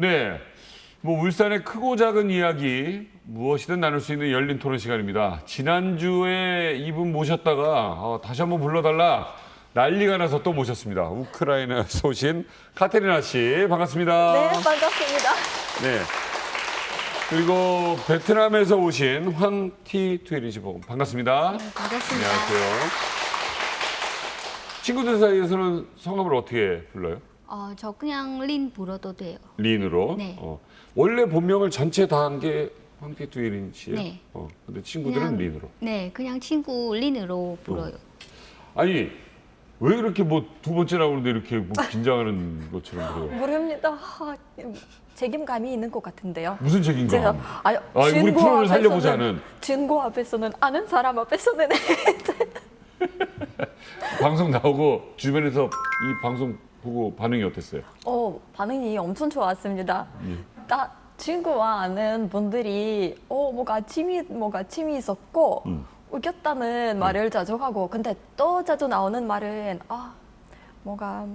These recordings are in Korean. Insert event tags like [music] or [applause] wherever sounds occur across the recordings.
네. 뭐 울산의 크고 작은 이야기 무엇이든 나눌 수 있는 열린 토론 시간입니다. 지난주에 이분 모셨다가 어, 다시 한번 불러달라 난리가 나서 또 모셨습니다. 우크라이나에서 오신 [laughs] 카테리나 씨 반갑습니다. 네, 반갑습니다. 네. 그리고 베트남에서 오신 황티 투에리 씨 반갑습니다. 반갑습니다. 안녕하세요. 친구들 사이에서는 성함을 어떻게 불러요? 어, 저 그냥 린 불어도 돼요. 린으로. 네. 어. 원래 본명을 전체 다 한 게 황티 투에린 씨예요. 네. 어. 근데 친구들은 린으로. 네, 그냥 친구 린으로 불어요. 아니 왜 이렇게 뭐 두 번째 나오는데 이렇게 뭐 긴장하는 [laughs] 것처럼 그래요? 모릅니다. 아, 책임감이 있는 것 같은데요. 무슨 책임감? 제가 아니, 아, 우리 프로를 앞에서는- 살려보자는. 친구 앞에서는 아는 사람 앞에서는 [laughs] [laughs] 방송 나오고 주변에서 이 방송 보고 반응이 어땠어요? 어, 반응이 엄청 좋았습니다. 예. 나 친구와 아는 분들이 어 뭐가 취미 뭐가 취미 있었고 음. 웃겼다는 말을 자주 하고 근데 또 자주 나오는 말은 아 뭐가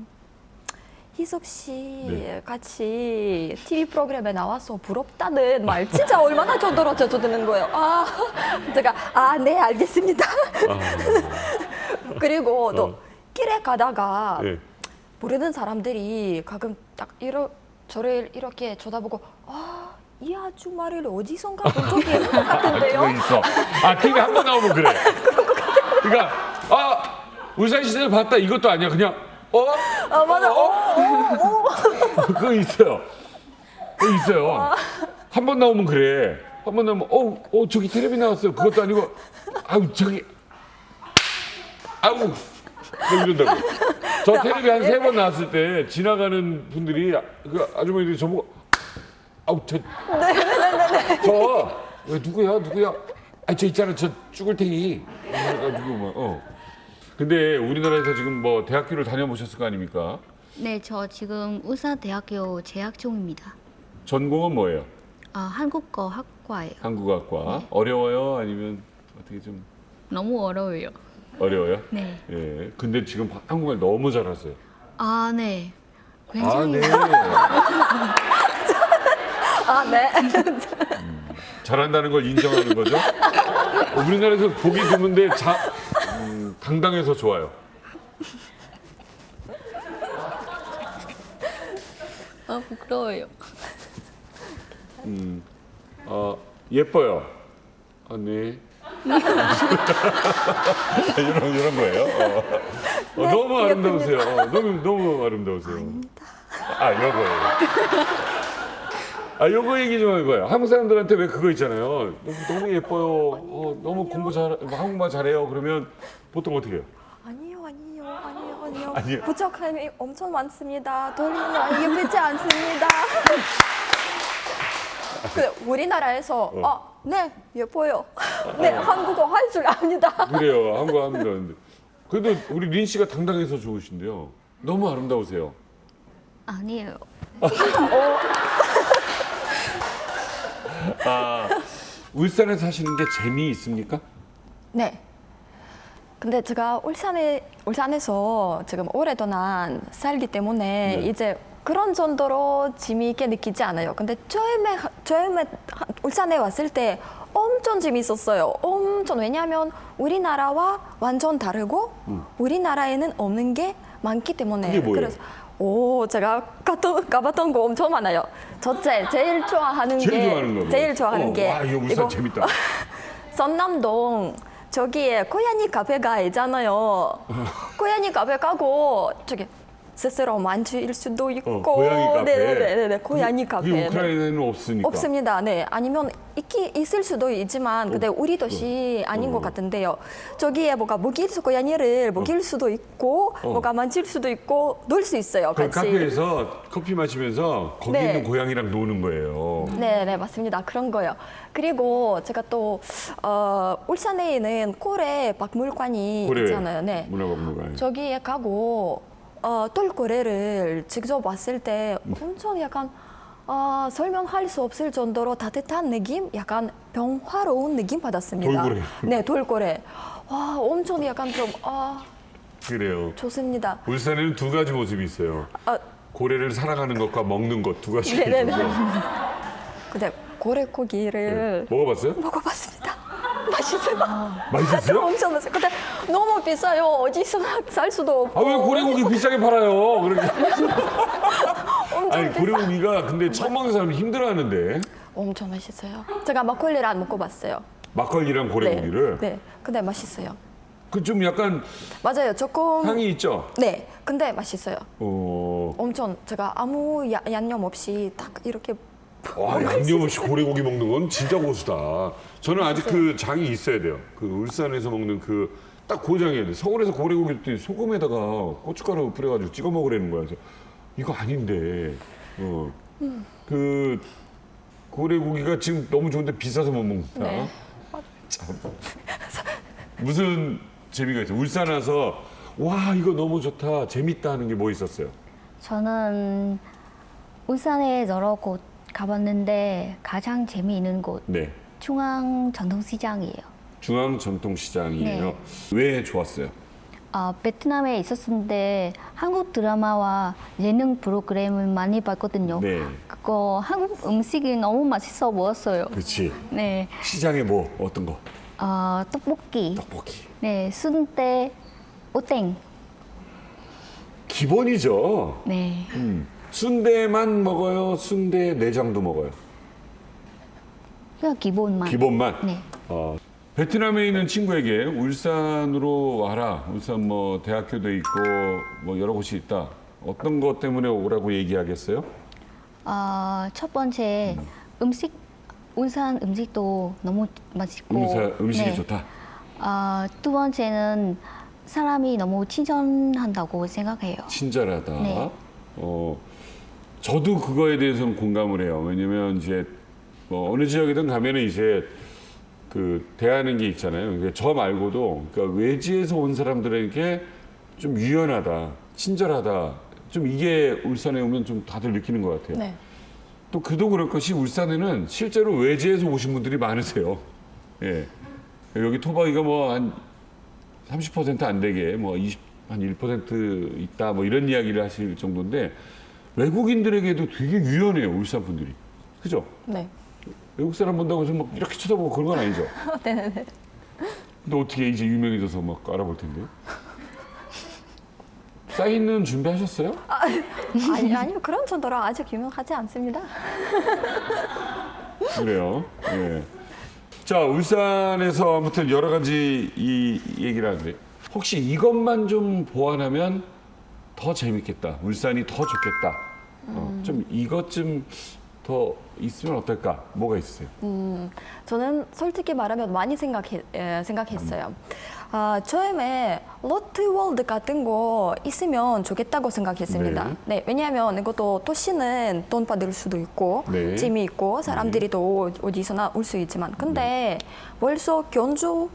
희석 씨 네. 같이 TV 프로그램에 나와서 부럽다는 말 진짜 얼마나 저더러 자주 듣는 거예요. 아 [laughs] 제가 아 네 알겠습니다. [laughs] 그리고 또 어. 길에 가다가 예. 모르는 사람들이 가끔 딱 이러 저를 이렇게 쳐다보고 아, 이 아줌마를 어디선가 본 적이 있는 것 같은데요. 그거 있어. 아 TV 한 번 나오면 그래. [laughs] 그러니까 아 울산 시대를 봤다 이것도 아니야 그냥 어 아 맞아. 어, 어, 어. [laughs] 그거 있어요. 그거 있어요. 한 번 나오면 그래. 한 번 나오면 어, 어 저기 텔레비 나왔어요. 그것도 아니고 아우 저기 아우 뭐 이런다고. 저 텔레비 한 세 번 나왔을 때 지나가는 분들이 그 아주머니들이 저보고 아우 저 저, 왜 누구야, 누구야? 아, 저 있잖아, 저 쭈글탱이. 그래가지고 뭐, 어. 근데 우리나라에서 지금 뭐 대학교를 다녀보셨을 거 아닙니까? 네, 저 지금 의사대학교 재학 중입니다. 전공은 뭐예요? 아, 한국어 학과예요. 한국학과. 어려워요? 아니면 어떻게 좀 너무 어려워요. 어려워요? 네. 예. 근데 지금 한국말 너무 잘하세요. 아, 네. 아, 굉장히 네. [laughs] 아 네. 잘한다는 걸 인정하는 거죠? 어, 우리나라에서 보기 드문데 자, 음, 당당해서 좋아요. 아, 부끄러워요. 음, 어, 예뻐요. 아, 네. 이런 이런 거예요. 어. 어, 너무 아름다우세요. 어, 너무 너무 아름다우세요. 아, 요거예요. 아, 요거 얘기 좀 해봐요. 한국 사람들한테 왜 그거 있잖아요. 너무, 너무 예뻐요. 어, 너무 공부 잘, 뭐 한국말 잘해요. 그러면 보통 어떻게 해요? 아니요 아니요 아니요 아니요. 아니요. 부족함이 엄청 많습니다. 돌리는 예쁘지 않습니다. 그 우리나라에서 어. 아, 네 예뻐요. [laughs] 네 한국어 할 줄 압니다. [laughs] 그래요. 한국 합니다. 근데 그래도 우리 린 씨가 당당해서 좋으신데요. 너무 아름다우세요. 아니에요. [laughs] 아, 울산에 사시는 게 재미 있습니까? 네. 근데 제가 울산에 울산에서 지금 오랫동안 살기 때문에 네. 이제 그런 정도로 재미있게 느끼지 않아요. 근데 처음에 처음에 울산에 왔을 때 엄청 재밌었어요. 엄청 왜냐하면 우리나라와 완전 다르고 우리나라에는 없는 게 많기 때문에 음. 그래서 오 제가 가봤던, 가봤던 거 엄청 많아요. 첫째 제일 좋아하는 제일 게 좋아하는 거. 제일 좋아하는 어, 게 와, 이거 울산 재밌다. [laughs] 선남동 저기에 고양이 카페가 있잖아요. [laughs] 고양이 카페 가고 저기 스스로 만질 수도 있고. 어, 고양이 카페. 네네네 고양이 카페. 그게 네. 우크라이나에는 없으니까. 없습니다. 네. 아니면 있기 있을 수도 있지만 근데 우리 도시 아닌 것 같은데요. 저기에 뭐가 먹일 수 고양이를 먹일 수도 있고 어. 뭐가 만질 수도 있고 놀 수 있어요. 그 같이. 카페에서 커피 마시면서 거기 네. 있는 고양이랑 노는 거예요. 네, 네, 맞습니다. 그런 거요. 그리고 제가 또 어, 울산에 있는 고래 박물관이 고래 있잖아요. 네. 문화박물관. 저기에 가고 어, 똘고래를 직접 봤을 때 엄청 약간 어, 설명할 수 없을 정도로 따뜻한 느낌, 약간 평화로운 느낌 받았습니다. 돌고래. 네, 돌고래. 와, 엄청 약간 좀 아, 그래요. 좋습니다. 울산에는 두 가지 모습이 있어요. 아, 고래를 사랑하는 것과 먹는 것 두 가지 네네네. 있어서 근데 고래 고기를 먹어봤어요? 먹어봤습니다. 맛있어요. 맛있었어요? [laughs] 엄청 맛있어요. 근데 너무 비싸요. 어디서 살 수도 없고. 아 왜 고래고기 비싸게 팔아요? 그러니까 [laughs] 엄청 아니 비싸. 고래고기가 근데 처음 먹는 사람이 힘들어하는데 엄청 맛있어요. 제가 막걸리를 안 먹어봤어요. 막걸리랑 고래고기를 네, 네. 근데 맛있어요. 그 좀 약간 맞아요. 조금. 향이 있죠. 네. 근데 맛있어요. 어, 엄청 제가 아무 야, 양념 없이 딱 이렇게 와 양념 없이 고래고기 먹는 건 진짜 고수다. 저는 아직 그 장이 있어야 돼요. 그 울산에서 먹는 그 딱 고장이어야 돼. 서울에서 고래고기 때 소금에다가 고춧가루 뿌려가지고 찍어 먹으라는 거야. 그래서 이거 아닌데. 어. 그 고래고기가 지금 너무 좋은데 비싸서 못 먹는다. 네. 참. 무슨 재미가 있어? 울산 와서 와 이거 너무 좋다, 재밌다 하는 게 뭐 있었어요? 저는 울산에 여러 곳 가봤는데 가장 재미있는 곳 네. 중앙 전통시장이에요. 중앙 전통시장이에요. 네. 왜 좋았어요? 아, 베트남에 있었는데 한국 드라마와 예능 프로그램을 많이 봤거든요. 네. 그거 한국 음식이 너무 맛있어 보였어요. 그렇지. 네, 시장에 뭐 어떤 거? 아, 떡볶이, 떡볶이. 네, 순대, 오뎅, 기본이죠. 네, 음. 순대만 먹어요. 순대 내장도 먹어요. 그냥 기본만. 기본만. 네. 어, 베트남에 있는 친구에게 울산으로 와라. 울산 뭐 대학교도 있고 뭐 여러 곳이 있다. 어떤 것 때문에 오라고 얘기하겠어요? 아, 첫 번째 음 식 울산 음식도 너무 맛있고 울산 음식이 네. 좋다. 아, 두 번째는 사람이 너무 친절한다고 생각해요. 친절하다. 네. 어, 저도 그거에 대해서는 공감을 해요. 왜냐면 이제 뭐 어느 지역이든 가면은 이제 그 대하는 게 있잖아요. 근데 저 말고도 그러니까 외지에서 온 사람들에게 좀 유연하다, 친절하다. 좀 이게 울산에 오면 좀 다들 느끼는 것 같아요. 네. 또 그도 그럴 것이 울산에는 실제로 외지에서 오신 분들이 많으세요. 예. 여기 토박이가 뭐 한 30%안 되게 뭐 20, 한 1% 있다 뭐 이런 이야기를 하실 정도인데 외국인들에게도 되게 유연해요, 울산 분들이. 그죠? 네. 외국 사람 본다고 해서 막 이렇게 쳐다보고 그런 건 아니죠. 네네네. [laughs] 근데 어떻게 이제 유명해져서 막 알아볼 텐데요? 사인은 준비하셨어요? 아니 아니요 그런 정도로 아직 유명하지 않습니다. [laughs] 그래요. 예. 자, 울산에서 아무튼 여러 가지 이 얘기를 하는데 혹시 이것만 좀 보완하면 더 재밌겠다. 울산이 더 좋겠다. 어, 좀 이것 좀더 있으면 어떨까? 뭐가 있으세요? 저는 솔직히 말하면 많이 생각해, 에, 생각했어요. 아, 처음에 로트 월드 같은 거 있으면 좋겠다고 생각했습니다. 네. 네. 왜냐하면 이것도 도시는 돈 받을 수도 있고 네. 재미있고 사람들이 또 어디서나 올 수 있지만 근데 벌써 경주,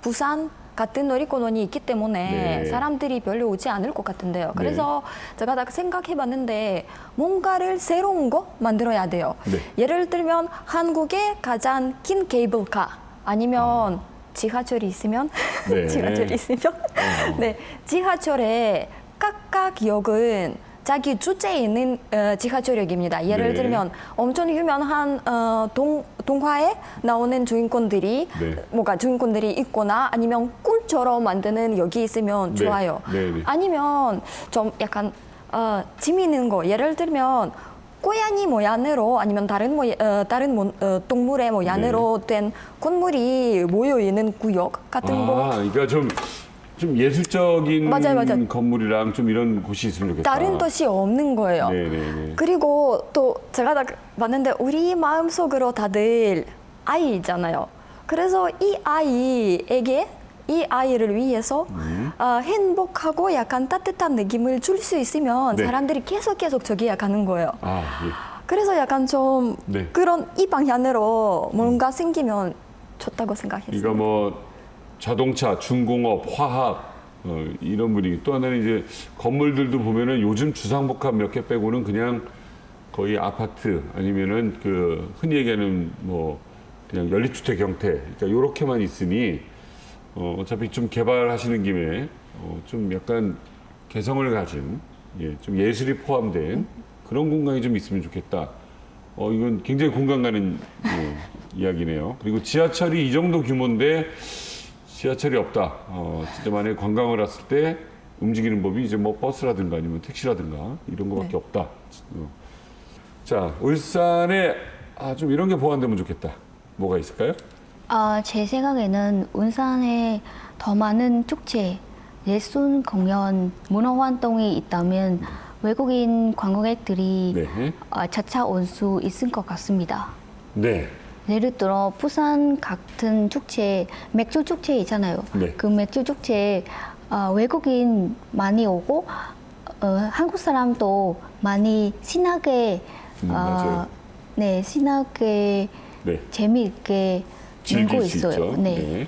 부산 같은 놀이공원이 있기 때문에 네. 사람들이 별로 오지 않을 것 같은데요. 그래서 제가 딱 생각해봤는데 뭔가를 새로운 거 만들어야 돼요. 네. 예를 들면 한국의 가장 긴 케이블카 아니면 지하철이 있으면 네. [laughs] 지하철이 있으면 네 지하철에 각각 역은 자기 주제에 있는 어, 지하철역입니다. 예를 네. 들면 엄청 유명한 어, 동, 동화에 나오는 주인공들이 네. 뭐가 주인공들이 있거나 아니면 꿈처럼 만드는 역이 있으면 네. 좋아요. 네, 네. 아니면 좀 약간 어, 재미있는 거 예를 들면 고양이 모양으로 아니면 다른 모 어, 다른 모, 어, 동물의 모양으로 된 건물이 모여 있는 구역 같은 아, 거 그러니까 좀, 좀 예술적인 맞아요, 맞아요. 건물이랑 좀 이런 곳이 있으면 좋겠다. 다른 도시 없는 거예요. 네네네. 그리고 또 제가 딱 봤는데 우리 마음속으로 다들 아이 있잖아요. 그래서 이 아이에게 이 아이를 위해서 음. 아, 행복하고 약간 따뜻한 느낌을 줄 수 있으면 네. 사람들이 계속 계속 저기에 가는 거예요. 아, 예. 그래서 약간 좀 네. 그런 이 방향으로 뭔가 생기면 좋다고 생각했어요. 그러니까 뭐 자동차, 중공업, 화학 어, 이런 분위기. 또 하나는 이제 건물들도 보면은 요즘 주상복합 몇 개 빼고는 그냥 거의 아파트 아니면은 그 흔히 얘기하는 뭐 그냥 연립주택 형태. 그러니까 요렇게만 있으니 어, 어차피 좀 개발하시는 김에 어, 좀 약간 개성을 가진 예, 좀 예술이 포함된 그런 공간이 좀 있으면 좋겠다. 어, 이건 굉장히 공감 가는 예, 이야기네요. 그리고 지하철이 이 정도 규모인데 지하철이 없다. 어, 진짜 만약에 관광을 왔을 때 움직이는 법이 이제 뭐 버스라든가 아니면 택시라든가 이런 거밖에 네. 없다. 어. 자, 울산에 아, 좀 이런 게 보완되면 좋겠다. 뭐가 있을까요? 아, 제 생각에는 울산에 더 많은 축제, 예술 공연, 문화 활동이 있다면 외국인 관광객들이 네. 아, 차차 올 수 있을 것 같습니다. 네. 예를 들어 부산 같은 축제, 맥주 축제 있잖아요. 네. 그 맥주 축제 아, 외국인 많이 오고 어, 한국 사람도 많이 신나게 음, 맞아요. 네 신나게 네. 재미있게 수 있어요. 있죠. 네.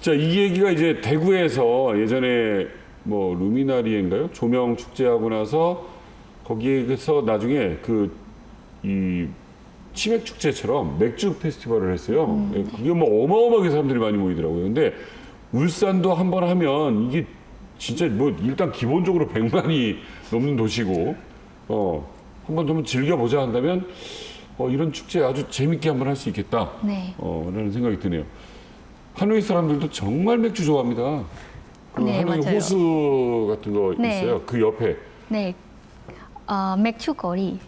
자, 이 얘기가 이제 대구에서 예전에 뭐 루미나리인가요? 조명 축제하고 나서 거기에서 나중에 그 이 치맥 축제처럼 맥주 페스티벌을 했어요. 예, 그게 뭐 어마어마하게 사람들이 많이 모이더라고요. 근데 울산도 한 번 하면 이게 진짜 뭐 일단 기본적으로 100만이 넘는 도시고 어, 한번 좀 즐겨보자 한다면 어, 이런 축제 아주 재밌게 한번 할 수 있겠다. 네. 어, 라는 생각이 드네요. 하노이 사람들도 정말 맥주 좋아합니다. 그 네, 하노이 맞아요. 호수 같은 거 네. 있어요. 그 옆에 네. 어, 맥주 거리.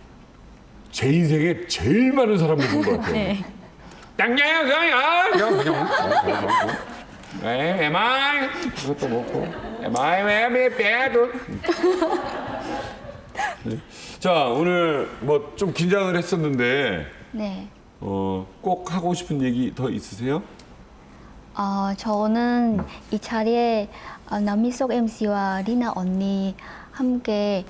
제 인생에 제일 많은 사람을 본 것 같아요. [laughs] 네. 땅장이야, 그냥, 그냥, 그냥. 에, 에마이. 그것도 먹고. 에마이, 왜, 왜, 빼도. 네. 자, 오늘 뭐 좀 긴장을 했었는데, 네. 어, 꼭 하고 싶은 얘기 더 있으세요? 어, 저는 이 자리에 어, 남미석 MC와 리나 언니 함께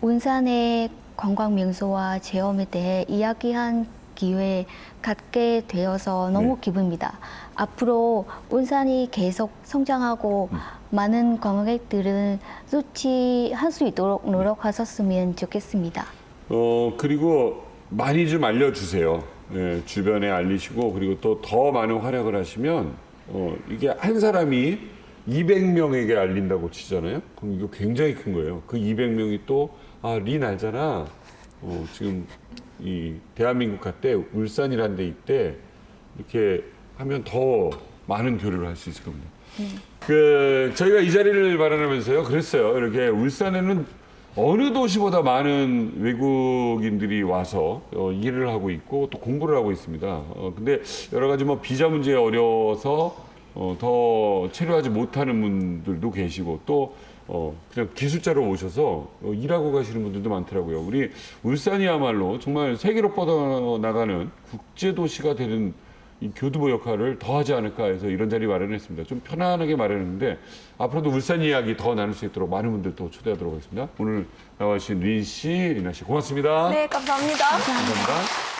울산의 관광 명소와 체험에 대해 이야기한 기회 갖게 되어서 너무 네. 기쁩니다. 앞으로 울산이 계속 성장하고 많은 관광객들은 수치할 수 있도록 노력하셨으면 좋겠습니다. 어 그리고 많이 좀 알려주세요. 예, 주변에 알리시고 그리고 또 더 많은 활약을 하시면 어 이게 한 사람이 200명에게 알린다고 치잖아요. 그럼 이거 굉장히 큰 거예요. 그 200명이 또 아 린 알잖아. 어 지금 이 대한민국 갈 때 울산이라는 데 있대 이렇게 하면 더 많은 교류를 할 수 있을 겁니다. 그 저희가 이 자리를 마련하면서요 그랬어요 이렇게 울산에는 어느 도시보다 많은 외국인들이 와서 어, 일을 하고 있고 또 공부를 하고 있습니다. 어, 근데 여러 가지 뭐 비자 문제에 어려워서 어, 더 체류하지 못하는 분들도 계시고 또 어, 그냥 기술자로 오셔서 어, 일하고 가시는 분들도 많더라고요. 우리 울산이야말로 정말 세계로 뻗어나가는 국제 도시가 되는 이 교두보 역할을 더 하지 않을까 해서 이런 자리 마련했습니다. 좀 편안하게 마련했는데 앞으로도 울산 이야기 더 나눌 수 있도록 많은 분들 또 초대하도록 하겠습니다. 오늘 나와주신 린 씨, 리나 씨 고맙습니다. 네, 감사합니다. 감사합니다.